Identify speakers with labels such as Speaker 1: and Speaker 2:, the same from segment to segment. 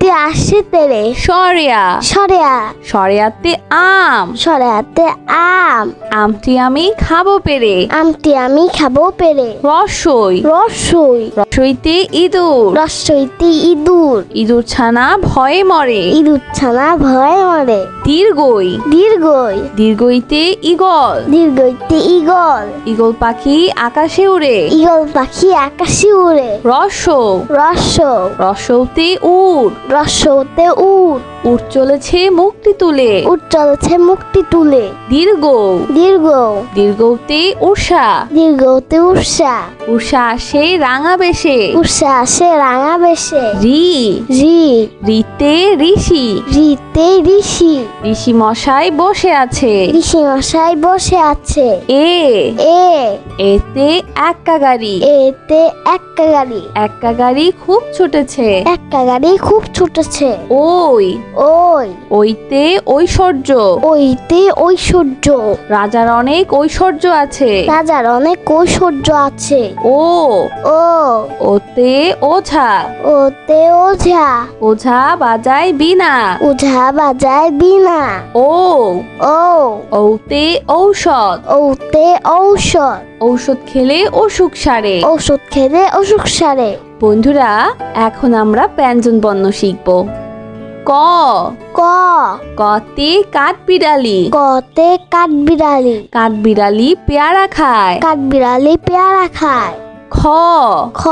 Speaker 1: অজগরটি আসছে তেরে।
Speaker 2: সরেয়া।
Speaker 1: সরেয়া।
Speaker 2: সরেয়াতে আম।
Speaker 1: সরেয়াতে আম।
Speaker 2: আমটি আমি খাব পেরে।
Speaker 1: আমটি আমি খাব পেরে।
Speaker 2: রসই।
Speaker 1: রসই।
Speaker 2: রসইতে ইঁদুর।
Speaker 1: রসইতে ইঁদুর।
Speaker 2: ইঁদুর ছানা ভয়ে মরে।
Speaker 1: ইঁদুর ছানা ভয় মরে।
Speaker 2: দীর্ঘই।
Speaker 1: দীর্ঘই।
Speaker 2: দীর্ঘইতে ইগল
Speaker 1: দীর্ঘইতে ইগল
Speaker 2: ইগল পাখি আকাশে উড়ে।
Speaker 1: ইগল পাখি আকাশে উড়ে।
Speaker 2: রস
Speaker 1: রস
Speaker 2: রসৌতে উট
Speaker 1: রসতে উট
Speaker 2: উট চলেছে মুক্তি তুলে।
Speaker 1: উট চলছে মুক্তি তুলে।
Speaker 2: দীর্ঘ।
Speaker 1: দীর্ঘ।
Speaker 2: দীর্ঘতে উষা
Speaker 1: দীর্ঘতে উষা
Speaker 2: উষা আসে রাঙা বেশে।
Speaker 1: উষা আসে রাঙা বেশে।
Speaker 2: রি।
Speaker 1: রি।
Speaker 2: রিতে ঋষি।
Speaker 1: রিতে ঋষি।
Speaker 2: ঋষি মশাই বসে আছে।
Speaker 1: ঋষি মশাই বসে আছে।
Speaker 2: এ।
Speaker 1: এ।
Speaker 2: এতে এক্কা গাড়ি
Speaker 1: এতে একটা গাড়ি
Speaker 2: এক্কা গাড়ি খুব ছুটেছে।
Speaker 1: একটা গাড়ি খুব ছুটেছে।
Speaker 2: ওই।
Speaker 1: ওই
Speaker 2: ওইতে ঐশ্বর্য।
Speaker 1: ওইতে ঐশ্বর্য।
Speaker 2: রাজার অনেক ঐশ্বর্য আছে।
Speaker 1: রাজার অনেক ঐশ্বর্য আছে।
Speaker 2: ও।
Speaker 1: ও।
Speaker 2: ওতে ওঝা।
Speaker 1: ওতে ওঝা।
Speaker 2: ওঝা বাজায় বিনা
Speaker 1: ওঝা বাজায় বিনা
Speaker 2: ও।
Speaker 1: ও।
Speaker 2: ওতে ঔষধ।
Speaker 1: ওতে ঔষধ।
Speaker 2: ঔষধ খেলে অসুখ সারে।
Speaker 1: ওষুধ খেলে অসুখ সারে।
Speaker 2: বন্ধুরা এখন আমরা ব্যঞ্জন বর্ণ শিখব। ক।
Speaker 1: ক।
Speaker 2: কতে কাঠ বিড়ালি
Speaker 1: কতে কাঠ বিড়ালি
Speaker 2: কাঠ বিড়ালি পেয়ারা খায়।
Speaker 1: কাঠ বিড়ালি পেয়ারা খায়।
Speaker 2: খ।
Speaker 1: খ।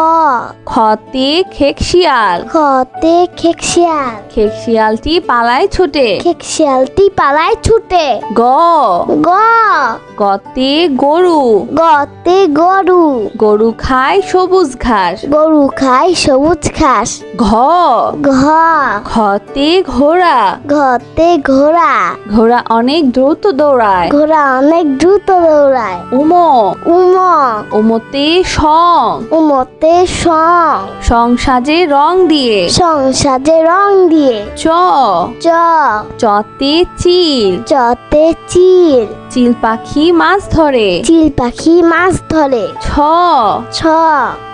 Speaker 2: খতে খেক শিয়াল
Speaker 1: খতে খেক শিয়াল
Speaker 2: খেক শিয়ালটি পালায় ছোটে।
Speaker 1: খেক শিয়ালটি পালায় ছুটে।
Speaker 2: গ।
Speaker 1: গ।
Speaker 2: গতে গরু।
Speaker 1: গতে গরু।
Speaker 2: গরু খায় সবুজ ঘাস।
Speaker 1: গরু খায় সবুজ ঘাস।
Speaker 2: ঘ।
Speaker 1: ঘ।
Speaker 2: ঘতে ঘোড়া।
Speaker 1: ঘতে ঘোড়া।
Speaker 2: ঘোড়া অনেক দ্রুত দৌড়ায়।
Speaker 1: ঘোড়া অনেক দ্রুত দৌড়ায়।
Speaker 2: উম।
Speaker 1: উম।
Speaker 2: উমতে সং
Speaker 1: উমতে সং।
Speaker 2: সং সাজে রং দিয়ে।
Speaker 1: সংসাজে রং দিয়ে।
Speaker 2: চ।
Speaker 1: চ।
Speaker 2: চতে চিল
Speaker 1: চতে চিল
Speaker 2: চিল পাখি মাছ ধরে।
Speaker 1: চিল পাখি মাছ ধরে।
Speaker 2: ছ।
Speaker 1: ছ।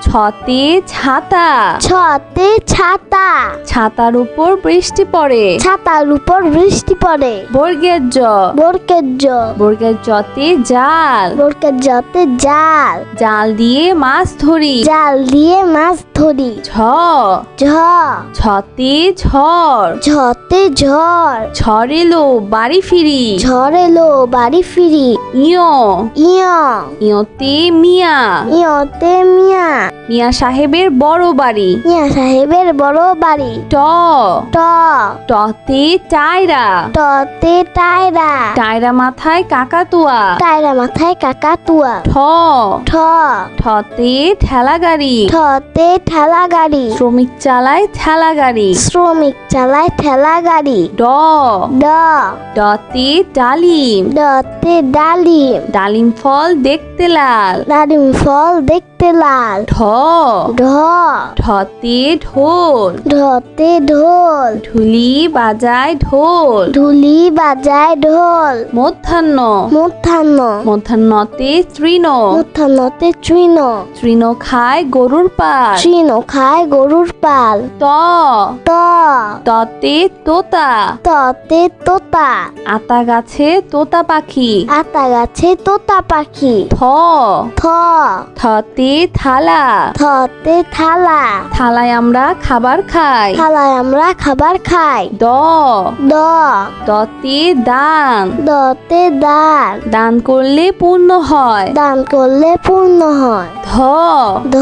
Speaker 2: ছতে ছাতা।
Speaker 1: ছতে ছাতা।
Speaker 2: ছাতার উপর বৃষ্টি পড়ে।
Speaker 1: ছাতার উপর বৃষ্টি পড়ে।
Speaker 2: বর্গের জ।
Speaker 1: বরকের জ।
Speaker 2: বর্গের জতে জাল।
Speaker 1: বরকের জতে জাল।
Speaker 2: জাল দিয়ে মাছ ধরি।
Speaker 1: জাল দিয়ে মাছ ধরি।
Speaker 2: ঝ।
Speaker 1: ঝ।
Speaker 2: ছতে ঝড়।
Speaker 1: ঝতে ঝড়।
Speaker 2: ঝড় এলো বাড়ি ফিরি।
Speaker 1: ঝড় এলো বাড়ি ফিরি
Speaker 2: ইয়
Speaker 1: ইয়
Speaker 2: ইয়তে মিয়া
Speaker 1: ইয়তে মিয়া
Speaker 2: মিয়া সাহেবের বড় বাড়ি
Speaker 1: মিয়া সাহেবের বড় বাড়ি
Speaker 2: ট
Speaker 1: ট
Speaker 2: টতে টায়রা
Speaker 1: টতে টায়রা
Speaker 2: টায়রা মাথায় কাকাতুয়া
Speaker 1: টায়রা মাথায় কাকাতুয়া
Speaker 2: ঠ
Speaker 1: ঠ
Speaker 2: ঠতে ঠেলা গাড়ি
Speaker 1: ঠতে ঠেলা গাড়ি
Speaker 2: শ্রমিক চালায় ঠেলা গাড়ি
Speaker 1: শ্রমিক চালায় ঠেলা গাড়ি
Speaker 2: ড
Speaker 1: ড
Speaker 2: ডতে ডালিম
Speaker 1: ডতে ডালিম।
Speaker 2: ডালিম ফল দেখতে লাল।
Speaker 1: ডালিম ফল দেখতে লাল।
Speaker 2: ঢ।
Speaker 1: ঢ।
Speaker 2: ঢতে ঢোল।
Speaker 1: ঢতে ঢোল।
Speaker 2: ঢুলি বাজায় ঢোল।
Speaker 1: ঢুলি বাজায় ঢোল।
Speaker 2: মধ্যাহ্ন।
Speaker 1: মধ্যাহ্ন।
Speaker 2: মধ্যাহ্নতে তৃণ।
Speaker 1: মধ্যাহ্নতে তৃণ।
Speaker 2: তৃণ খায় গরুর পাল।
Speaker 1: তৃণ খায় গরুর পাল।
Speaker 2: ত।
Speaker 1: ত।
Speaker 2: ততে তোতা।
Speaker 1: ততে তোতা।
Speaker 2: আতা গাছে তোতা পাখি।
Speaker 1: আতা গাছে তোতা পাখি।
Speaker 2: থ।
Speaker 1: থ।
Speaker 2: থতে থালা।
Speaker 1: থতে থালা।
Speaker 2: থালায় আমরা খাবার খাই।
Speaker 1: থালায় আমরা খাবার খাই।
Speaker 2: দ।
Speaker 1: দ।
Speaker 2: দতে দান।
Speaker 1: দতে দান।
Speaker 2: দান করলে পূর্ণ হয়।
Speaker 1: দান করলে পূর্ণ হয়।
Speaker 2: ধ।
Speaker 1: ধ।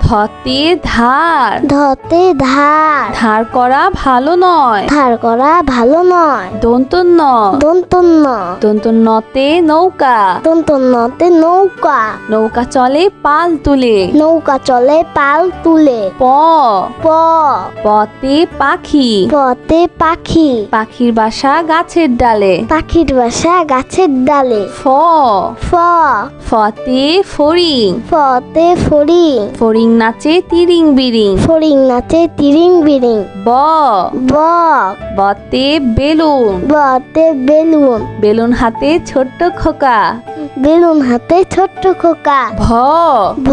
Speaker 2: ধতে ধার।
Speaker 1: ধতে ধার।
Speaker 2: ধার করা ভালো নয়।
Speaker 1: ধার করা ভালো নয়।
Speaker 2: দন্তন্য।
Speaker 1: দন্তন্য।
Speaker 2: দন্তন্য নতে নৌকা।
Speaker 1: দন্ত নতে নৌকা।
Speaker 2: নৌকা চলে পাল তুলে।
Speaker 1: নৌকা চলে পাল তুলে।
Speaker 2: প।
Speaker 1: প।
Speaker 2: পতে পাখি।
Speaker 1: পতে পাখি।
Speaker 2: পাখির বাসা গাছের ডালে।
Speaker 1: পাখির বাসা গাছের ডালে।
Speaker 2: ফ।
Speaker 1: ফ।
Speaker 2: ফতে ফড়িং।
Speaker 1: ফতে ফড়িং।
Speaker 2: ফড়িং নাচে তিরিং বিরিং।
Speaker 1: ফড়িং নাচে তিরিং বিরিং।
Speaker 2: ব।
Speaker 1: ব।
Speaker 2: বতে বেলুন।
Speaker 1: বতে বেলুন।
Speaker 2: বেলুন হাতে ছোট্ট খোকা।
Speaker 1: বেলুন হাতে ছোট্ট খোকা।
Speaker 2: ভ।
Speaker 1: ভ।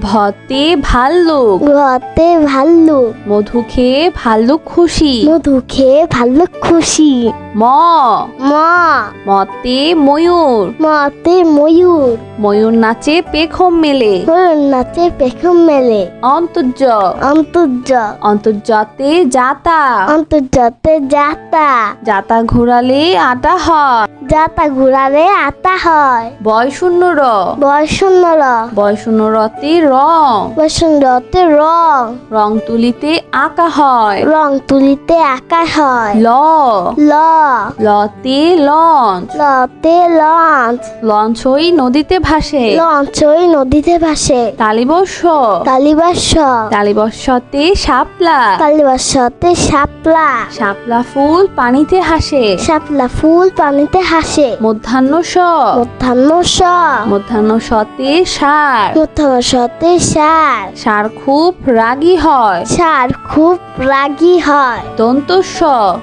Speaker 2: ভতে ভাল্লুক
Speaker 1: ভতে ভাল্লুক
Speaker 2: মধু খেয়ে ভাল্লুক খুশি।
Speaker 1: মধু খেয়ে ভাল্লুক খুশি।
Speaker 2: ম।
Speaker 1: ম।
Speaker 2: মতে ময়ূর।
Speaker 1: মতে ময়ূর।
Speaker 2: ময়ূর নাচে পেখম মেলে।
Speaker 1: ময়ূর নাচে পেখম মেলে।
Speaker 2: অন্তর্য।
Speaker 1: অন্তর্য।
Speaker 2: অন্তর্জাতে যাতা।
Speaker 1: অন্তর্জাতে যাতা।
Speaker 2: যাতা ঘোরালে আটা হয়।
Speaker 1: যাতা ঘুরালে আতা হয়।
Speaker 2: বয় শূন্য র
Speaker 1: বয়সুন্দর
Speaker 2: বয় শূন্য রতে রং
Speaker 1: বসন্ততে রং
Speaker 2: রং তুলিতে আঁকা হয়।
Speaker 1: রং তুলিতে আঁকা হয়।
Speaker 2: ল।
Speaker 1: ল।
Speaker 2: লতে লঞ্চ।
Speaker 1: লতে লঞ্চ।
Speaker 2: লঞ্চ হই নদীতে ভাসে।
Speaker 1: লঞ্চ ওই নদীতে ভাসে।
Speaker 2: তালিবর্ষ
Speaker 1: কালিবাস
Speaker 2: তালিবর্ষতে শাপলা।
Speaker 1: কালিবাসতে শাপলা।
Speaker 2: শাপলা ফুল পানিতে হাসে
Speaker 1: শাপলা ফুল পানিতে হাসে
Speaker 2: মধ্যাহ্ন স
Speaker 1: মধ্যাহ্ন স
Speaker 2: মধ্যাহ্ন সতে সার।
Speaker 1: মধ্যাহ্ন সতে সার।
Speaker 2: সার খুব রাগী হয়।
Speaker 1: সার খুব রাগী হয়।
Speaker 2: দন্তস্ব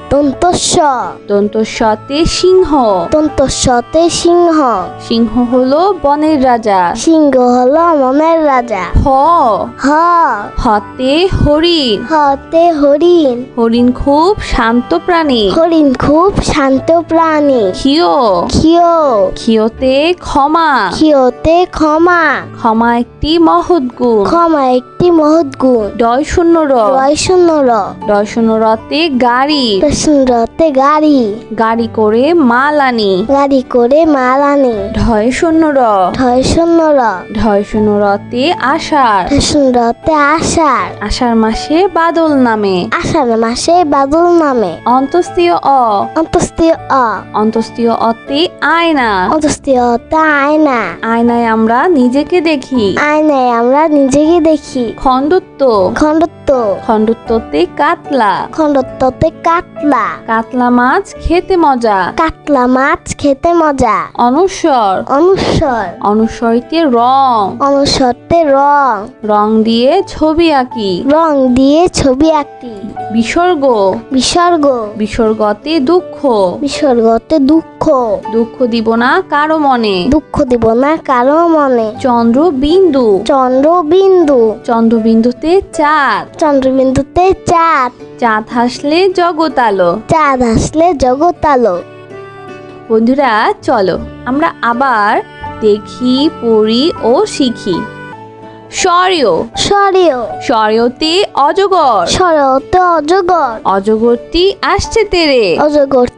Speaker 1: দন্তস্ব
Speaker 2: দন্তস্বতে সিংহ।
Speaker 1: দন্তস্বতে সিংহ।
Speaker 2: সিংহ হলো বনের রাজা।
Speaker 1: সিংহ হলো মনের রাজা।
Speaker 2: হ।
Speaker 1: হ।
Speaker 2: হতে হরিণ।
Speaker 1: হতে হরিণ।
Speaker 2: হরিণ খুব শান্ত প্রাণী।
Speaker 1: হরিণ খুব শান্ত প্রাণী।
Speaker 2: ক্ষিয়
Speaker 1: ক্ষিয়
Speaker 2: ক্ষিয়তে ক্ষমা।
Speaker 1: ক্ষিয়তে ক্ষমা।
Speaker 2: ক্ষমা একটি মহৎ গুণ।
Speaker 1: ক্ষমা একটি মহৎ গুণ।
Speaker 2: ডয় শূন্য র।
Speaker 1: রয় শূন্য র।
Speaker 2: ডয় শূন্য রতে গাড়ি।
Speaker 1: রতে গাড়ি।
Speaker 2: গাড়ি করে মাল আনি।
Speaker 1: গাড়ি করে মাল আনে।
Speaker 2: ঢয় শূন্য র।
Speaker 1: ঢয় শূন্য র।
Speaker 2: ঢয় শূন্য রতে আষাঢ়।
Speaker 1: রতে আষাঢ়।
Speaker 2: আষাঢ় মাসে বাদল নামে।
Speaker 1: আষাঢ় মাসে বাদল নামে।
Speaker 2: অন্তস্তীয় অ।
Speaker 1: অন্তস্তীয় অ।
Speaker 2: অন্তস্তীয় অতে আয়না।
Speaker 1: অন্তস্তীয় তে আয়না।
Speaker 2: আয়নায় আমরা নিজেকে দেখি।
Speaker 1: আয়নায় আমরা নিজেকে দেখি।
Speaker 2: খণ্ডত্ব।
Speaker 1: খণ্ডত্ব।
Speaker 2: খণ্ডত্বতে কাতলা।
Speaker 1: খণ্ডত্বতে কাতলা।
Speaker 2: কাতলা মাছ খেতে মজা।
Speaker 1: কাতলা মাছ খেতে মজা।
Speaker 2: অনুসর।
Speaker 1: অনুসর।
Speaker 2: অনুস্বরিতে রং।
Speaker 1: অনুসরতে রং।
Speaker 2: রং দিয়ে ছবি আঁকি।
Speaker 1: রং দিয়ে ছবি আঁকি।
Speaker 2: বিসর্গ।
Speaker 1: বিসর্গ।
Speaker 2: বিসর্গতে দুঃখ।
Speaker 1: বিসর্গতে দুঃখ।
Speaker 2: দুঃখ। দুঃখ দিব না কারও মনে।
Speaker 1: দুঃখ দিব না কারও মনে।
Speaker 2: চন্দ্র বিন্দু
Speaker 1: চন্দ্রবিন্দু।
Speaker 2: চন্দ্রবিন্দুতে চাঁদ।
Speaker 1: চন্দ্রবিন্দুতে চাঁদ।
Speaker 2: চাঁদ হাসলে জগৎ আলো।
Speaker 1: চাঁদ আসলে জগৎ আলো।
Speaker 2: বন্ধুরা চলো আমরা আবার দেখি পড়ি ও শিখি। স্বরীয়
Speaker 1: সরেও
Speaker 2: স্বরীয়তে অজগর।
Speaker 1: সরতে অজগর।
Speaker 2: অজগরটি আসছে তেরে।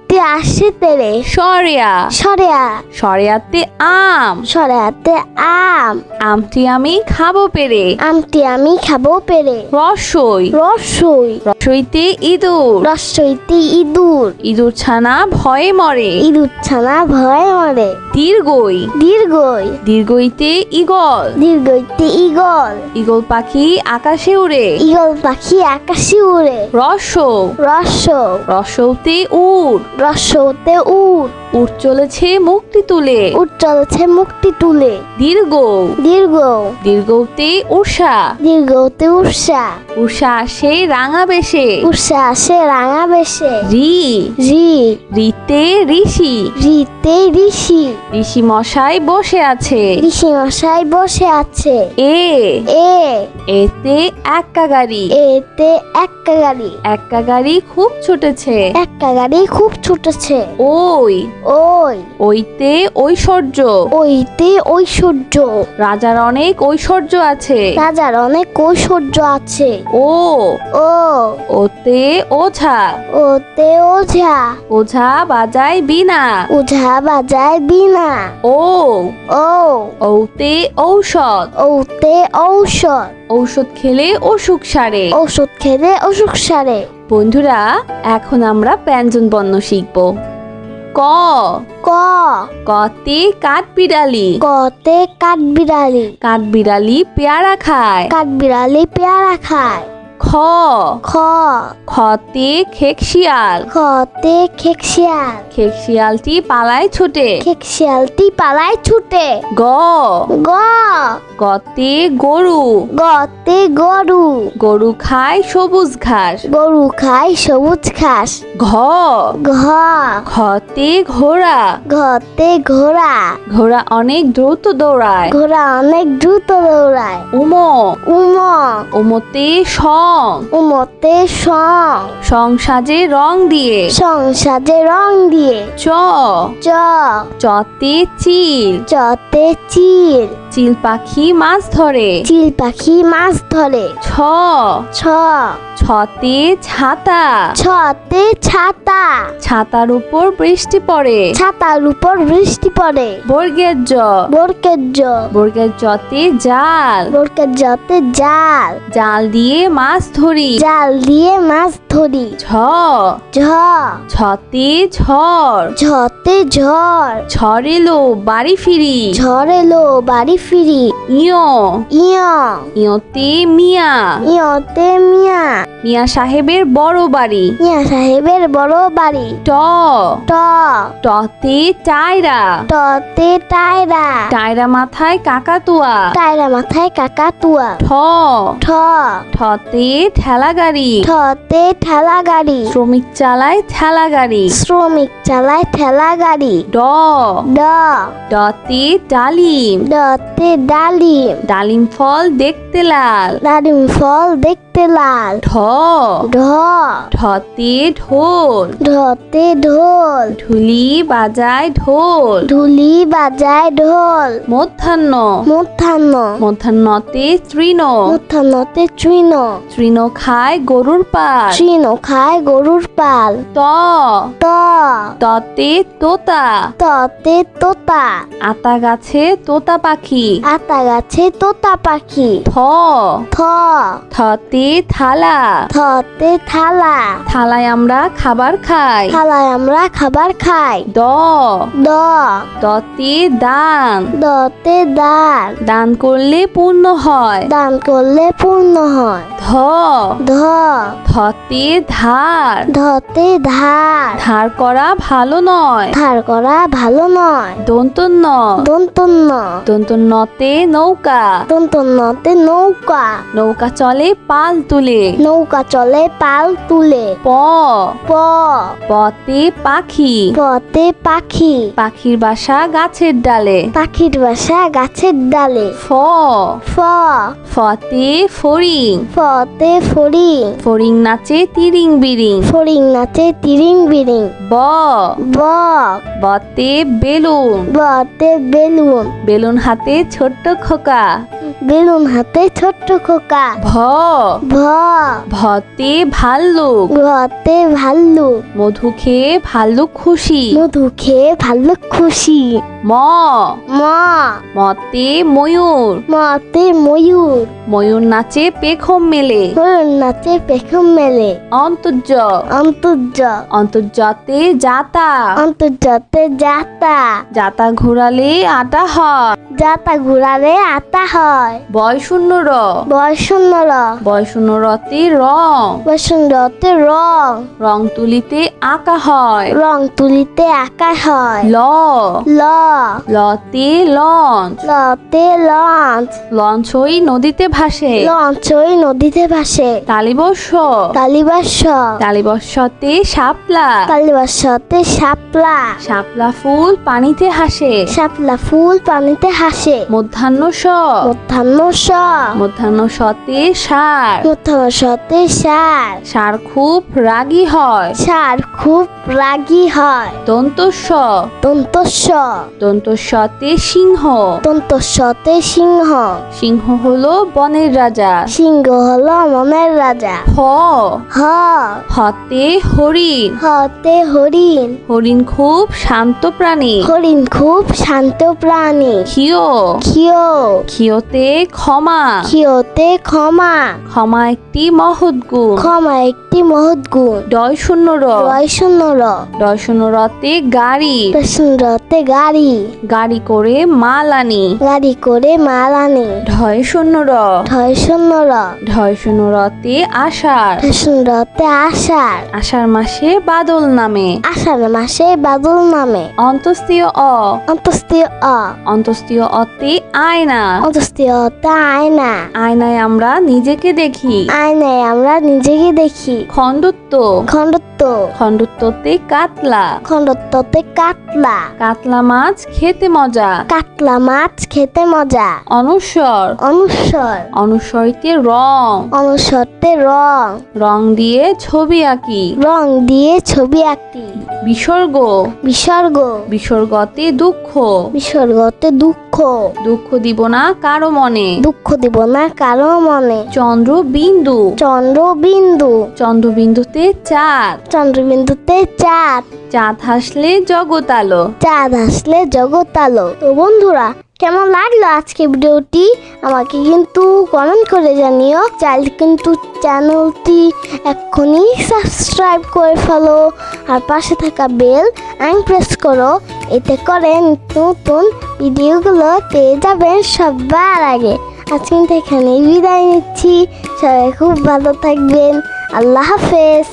Speaker 1: অজগরটি আসছে তেরে।
Speaker 2: সরেয়া।
Speaker 1: সরেয়া।
Speaker 2: সরিয়াতে আম।
Speaker 1: সরেয়াতে আম।
Speaker 2: আমটি আমি খাব পেরে।
Speaker 1: আমটি আমি খাব পেরে।
Speaker 2: রসই।
Speaker 1: রসই।
Speaker 2: রসইতে ইঁদুর।
Speaker 1: রসইতে ইঁদুর।
Speaker 2: ইঁদুর ছানা ভয়ে মরে।
Speaker 1: ইঁদুর ছানা ভয়ে মরে।
Speaker 2: দীর্ঘই।
Speaker 1: দীর্ঘই।
Speaker 2: দীর্ঘইতে ইগল
Speaker 1: দীর্ঘইতে ইগল
Speaker 2: ইগল পাখি আকাশে উড়ে।
Speaker 1: ইগল পাখি আকাশে উড়ে।
Speaker 2: রস
Speaker 1: রস
Speaker 2: রসৌতে উড়।
Speaker 1: রসতে উট
Speaker 2: উড় চলেছে মুক্তি তুলে।
Speaker 1: উট চলেছে মুক্তি তুলে।
Speaker 2: দীর্ঘ।
Speaker 1: দীর্ঘ।
Speaker 2: দীর্ঘতে উষা
Speaker 1: দীর্ঘতে উষা
Speaker 2: উষা আসে রাঙা বেশে।
Speaker 1: উষা আসে রাঙা বেশে।
Speaker 2: রি।
Speaker 1: রি।
Speaker 2: রিতে ঋষি।
Speaker 1: রিতে ঋষি।
Speaker 2: ঋষি মশাই বসে আছে।
Speaker 1: ঋষি মশাই বসে আছে।
Speaker 2: এ।
Speaker 1: এ।
Speaker 2: এতে এক্কা গাড়ি।
Speaker 1: এতে একটা গাড়ি।
Speaker 2: এক্কা গাড়ি খুব ছুটেছে।
Speaker 1: একটা গাড়ি খুব ছুটেছে।
Speaker 2: ওই।
Speaker 1: ওই।
Speaker 2: ওইতে ঐশ্বর্য।
Speaker 1: ওইতে ঐশ্বর্য।
Speaker 2: রাজার অনেক ঐশ্বর্য আছে।
Speaker 1: রাজার অনেক ঐশ্বর্য আছে।
Speaker 2: ও।
Speaker 1: ও।
Speaker 2: ওতে ওঝা।
Speaker 1: ওতে ওঝা।
Speaker 2: ওঝা বাজায় বিনা
Speaker 1: ওঝা বাজায় বিনা
Speaker 2: ও।
Speaker 1: ও।
Speaker 2: ওতে ঔষধ।
Speaker 1: ওতে ঔষধ।
Speaker 2: ঔষধ খেলে অসুখ সারে।
Speaker 1: ওষুধ খেলে অসুখ সারে।
Speaker 2: বন্ধুরা এখন আমরা ব্যঞ্জন বর্ণ শিখব। ক।
Speaker 1: ক।
Speaker 2: কতে কাঠবিড়ালি
Speaker 1: কতে কাঠবিড়ালি
Speaker 2: কাঠবিড়ালি পেয়ারা খায়।
Speaker 1: কাঠবিড়ালি পেয়ারা খায়।
Speaker 2: খ।
Speaker 1: খ।
Speaker 2: খতে খেকশিয়াল।
Speaker 1: খতে খেকশিয়াল।
Speaker 2: খেকশিয়ালটি পালায় ছুটে।
Speaker 1: খেকশিয়ালটি পালায় ছুটে।
Speaker 2: গ।
Speaker 1: গ।
Speaker 2: গতে গরু।
Speaker 1: গতে গরু।
Speaker 2: গরু খায় সবুজ ঘাস।
Speaker 1: গরু খায় সবুজ ঘাস।
Speaker 2: ঘ।
Speaker 1: ঘ।
Speaker 2: ঘতে ঘোড়া।
Speaker 1: ঘতে ঘোড়া।
Speaker 2: ঘোড়া অনেক দ্রুত দৌড়ায়।
Speaker 1: ঘোড়া অনেক দ্রুত দৌড়ায়।
Speaker 2: উম।
Speaker 1: উম।
Speaker 2: উমতে সং।
Speaker 1: উমতে সং।
Speaker 2: সং সাজে রং দিয়ে।
Speaker 1: সংসাজে রং দিয়ে।
Speaker 2: চ।
Speaker 1: চ।
Speaker 2: চতে চিল
Speaker 1: চতে চিল
Speaker 2: চিল পাখি মাছ ধরে।
Speaker 1: চিল পাখি মাছ ধরে।
Speaker 2: ছ।
Speaker 1: ছ।
Speaker 2: ছতে ছাতা।
Speaker 1: ছতে ছাতা।
Speaker 2: ছাতার উপর বৃষ্টি পড়ে।
Speaker 1: ছাতার উপর বৃষ্টি পড়ে।
Speaker 2: বর্গের জ।
Speaker 1: বরকের জ।
Speaker 2: বর্গের জতে জাল।
Speaker 1: বরকের জতে জাল।
Speaker 2: জাল দিয়ে মাছ ধরি।
Speaker 1: জাল দিয়ে মাছ ধরি।
Speaker 2: ঝ।
Speaker 1: ঝ।
Speaker 2: ছতে ঝড়।
Speaker 1: ঝতে ঝড়।
Speaker 2: ঝড় এলো বাড়ি ফিরি।
Speaker 1: ঝড় এলো বাড়ি ফিরি
Speaker 2: ইয়
Speaker 1: ইয়
Speaker 2: ইয়তে মিয়া
Speaker 1: ইয়তে মিয়া
Speaker 2: মিয়া সাহেবের বড় বাড়ি
Speaker 1: মিয়া সাহেবের বড় বাড়ি
Speaker 2: ট
Speaker 1: ট
Speaker 2: টতে টায়রা
Speaker 1: টতে টায়রা
Speaker 2: টায়রা মাথায় কাকাতুয়া
Speaker 1: টায়রা মাথায় কাকাতুয়া
Speaker 2: ঠ
Speaker 1: ঠ
Speaker 2: ঠতে ঠেলা গাড়ি
Speaker 1: ঠতে ঠেলা গাড়ি
Speaker 2: শ্রমিক চালায় ঠেলা গাড়ি
Speaker 1: শ্রমিক চালায় ঠেলা গাড়ি
Speaker 2: ড
Speaker 1: ড
Speaker 2: ডতে ডালিম
Speaker 1: ডতে ডালিম।
Speaker 2: ডালিম ফল দেখতে লাল।
Speaker 1: ডালিম ফল দেখতে লাল।
Speaker 2: ঢ।
Speaker 1: ঢ।
Speaker 2: ঢতে ঢোল।
Speaker 1: ঢতে ঢোল।
Speaker 2: ঢুলি বাজায় ঢোল।
Speaker 1: ঢুলি বাজায় ঢোল।
Speaker 2: মধ্যাহ্ন।
Speaker 1: মধ্যাহ্ন।
Speaker 2: মধ্যাহ্নতে তৃণ।
Speaker 1: মধ্যাহ্নতে তৃণ।
Speaker 2: তৃণ খায় গরুর পাল।
Speaker 1: তৃণ খায় গরুর পাল।
Speaker 2: ত।
Speaker 1: ত।
Speaker 2: ততে তোতা।
Speaker 1: ততে তোতা।
Speaker 2: আতা গাছে তোতা পাখি।
Speaker 1: আতা গাছে তোতা পাখি।
Speaker 2: থ
Speaker 1: থ
Speaker 2: থতে থালা।
Speaker 1: থতে থালা।
Speaker 2: থালায় আমরা খাবার খাই।
Speaker 1: থালায় আমরা খাবার খাই।
Speaker 2: দ।
Speaker 1: দ।
Speaker 2: দতে দান।
Speaker 1: দতে দান।
Speaker 2: দান করলে পূর্ণ হয়।
Speaker 1: দান করলে পূর্ণ হয়।
Speaker 2: ধ।
Speaker 1: ধ।
Speaker 2: ধতে ধার।
Speaker 1: ধতে ধার।
Speaker 2: ধার করা ভালো নয়।
Speaker 1: ধার করা ভালো নয়।
Speaker 2: দন্তন্য।
Speaker 1: দন্তন্য
Speaker 2: দন্তন্যতে নৌকা।
Speaker 1: দন্তন্যতে নৌকা।
Speaker 2: নৌকা চলে পাল তুলে।
Speaker 1: নৌকা চলে পাল তুলে।
Speaker 2: প।
Speaker 1: প।
Speaker 2: পতে পাখি।
Speaker 1: পতে পাখি।
Speaker 2: পাখির বাসা গাছের ডালে।
Speaker 1: পাখির বাসা গাছের ডালে।
Speaker 2: ফ।
Speaker 1: ফ।
Speaker 2: ফতে ফড়িং।
Speaker 1: ফতে ফড়িং।
Speaker 2: ফড়িং নাচে তিরিং বিরিং।
Speaker 1: ফড়িং নাচে তিরিং বিরিং।
Speaker 2: ব।
Speaker 1: ব।
Speaker 2: বতে বেলুন।
Speaker 1: বতে বেলুন।
Speaker 2: বেলুন হাতে ছোট্ট খোকা।
Speaker 1: বেলুন হাতে ছোট্ট খোকা।
Speaker 2: ভ।
Speaker 1: ভ।
Speaker 2: ভতে ভাল্লুক।
Speaker 1: ভতে ভাল্লুক।
Speaker 2: মধু খেয়ে ভাল্লুক খুশি।
Speaker 1: মধু খেয়ে ভাল্লুক খুশি।
Speaker 2: ম।
Speaker 1: ম।
Speaker 2: মতে ময়ূর।
Speaker 1: মতে ময়ূর।
Speaker 2: ময়ূর নাচে পেখম মেলে।
Speaker 1: ময়ূর নাচে পেখম মেলে।
Speaker 2: অন্তর্য।
Speaker 1: অন্তর্য।
Speaker 2: অন্তর্জাতে যাতা।
Speaker 1: অন্তর্জাতে যাতা।
Speaker 2: যাতা ঘোরালে আটা হয়।
Speaker 1: যাতা ঘুরালে আতা হয়।
Speaker 2: বয় শূন্য র।
Speaker 1: বয়সুন্দর
Speaker 2: বয় শূন্য রতে রং।
Speaker 1: বসন্ততে রং।
Speaker 2: রং তুলিতে আঁকা হয়।
Speaker 1: রং তুলিতে আঁকা হয়।
Speaker 2: ল।
Speaker 1: ল।
Speaker 2: লতে লঞ্চ।
Speaker 1: লতে লঞ্চ।
Speaker 2: লঞ্চ হই নদীতে ভাসে।
Speaker 1: লঞ্চ ওই নদীতে ভাসে।
Speaker 2: তালিবর্ষ।
Speaker 1: কালিবাস
Speaker 2: তালিবর্ষতে শাপলা।
Speaker 1: কালিবাসতে শাপলা।
Speaker 2: শাপলা ফুল পানিতে হাসে।
Speaker 1: শাপলা ফুল পানিতে হাসে।
Speaker 2: মধ্যাহ্ন স
Speaker 1: মধ্যাহ্ন স
Speaker 2: মধ্যাহ্ন সতে সার।
Speaker 1: মধ্যাহ্ন সতে সার।
Speaker 2: সার খুব রাগী হয়।
Speaker 1: সার খুব রাগী হয়।
Speaker 2: দন্তস্ব
Speaker 1: দন্তস্ব
Speaker 2: দন্তস্বতে সিংহ।
Speaker 1: দন্তস্বতে সিংহ।
Speaker 2: সিংহ হলো বনের রাজা।
Speaker 1: সিংহ হলো মনের রাজা।
Speaker 2: হ।
Speaker 1: হ।
Speaker 2: হতে হরিণ।
Speaker 1: হতে হরিণ।
Speaker 2: হরিণ খুব শান্ত প্রাণী।
Speaker 1: হরিণ খুব শান্ত প্রাণী।
Speaker 2: ক্ষিয়
Speaker 1: ক্ষিয়
Speaker 2: ক্ষিয়তে ক্ষমা।
Speaker 1: ক্ষিয়তে ক্ষমা।
Speaker 2: ক্ষমা একটি মহৎ গুণ।
Speaker 1: ক্ষমা একটি মহৎ গুণ।
Speaker 2: ডয় শূন্য র।
Speaker 1: রয় শূন্য র।
Speaker 2: ডয় শূন্য রতে গাড়ি।
Speaker 1: রতে গাড়ি।
Speaker 2: গাড়ি করে মাল আনি।
Speaker 1: গাড়ি করে মাল আনে।
Speaker 2: ঢয় শূন্য র।
Speaker 1: ঢয় শূন্য র।
Speaker 2: ঢয় শূন্য রতে আষাঢ়।
Speaker 1: রতে আষাঢ়।
Speaker 2: আষাঢ় মাসে বাদল নামে।
Speaker 1: আষাঢ় মাসে বাদল নামে।
Speaker 2: অন্তস্তীয় অ।
Speaker 1: অন্তস্তীয় অ।
Speaker 2: অন্তস্তীয় অতে আয়না।
Speaker 1: অন্তস্তীয় অতে আয়না।
Speaker 2: আয়নায় আমরা নিজেকে দেখি।
Speaker 1: আয়নায় আমরা নিজেকে দেখি।
Speaker 2: খণ্ডত্ব।
Speaker 1: খণ্ডত্ব।
Speaker 2: খণ্ডত্বতে কাতলা।
Speaker 1: খণ্ডত্বতে কাতলা।
Speaker 2: কাতলা মাছ খেতে মজা।
Speaker 1: কাতলা মাছ খেতে মজা।
Speaker 2: অনুসর।
Speaker 1: অনুসর।
Speaker 2: অনুস্বরিতে রং।
Speaker 1: অনুসরতে রং।
Speaker 2: রং দিয়ে ছবি আঁকি।
Speaker 1: রং দিয়ে ছবি আঁকি।
Speaker 2: বিসর্গ।
Speaker 1: বিসর্গ।
Speaker 2: বিসর্গতে দুঃখ।
Speaker 1: বিসর্গতে দুঃখ।
Speaker 2: দুঃখ দিব না কারও মনে।
Speaker 1: দুঃখ দিব না কারও মনে।
Speaker 2: চন্দ্র বিন্দু
Speaker 1: চন্দ্রবিন্দু।
Speaker 2: চন্দ্রবিন্দুতে চাঁদ।
Speaker 1: চন্দ্রবিন্দুতে চাঁদ।
Speaker 2: চাঁদ হাসলে জগৎ আলো।
Speaker 1: চাঁদ হাসলে জগতালো আলো। তো বন্ধুরা কেমন লাগল আজকে ভিডিওটি? আমাকে কিন্তু কমেন্ট করে জানিও। চাইলে কিন্তু চ্যানেলটি এক্ষুনি সাবস্ক্রাইব করে ফেলো। আর পাশে থাকা বেল আইন প্রেস করো। এতে করে নতুন ভিডিওগুলো পেয়ে যাবেন সবার আগে। আজকে কিন্তু এখানেই বিদায় নিচ্ছি। সবাই খুব ভালো থাকবেন। আল্লাহ হাফেজ।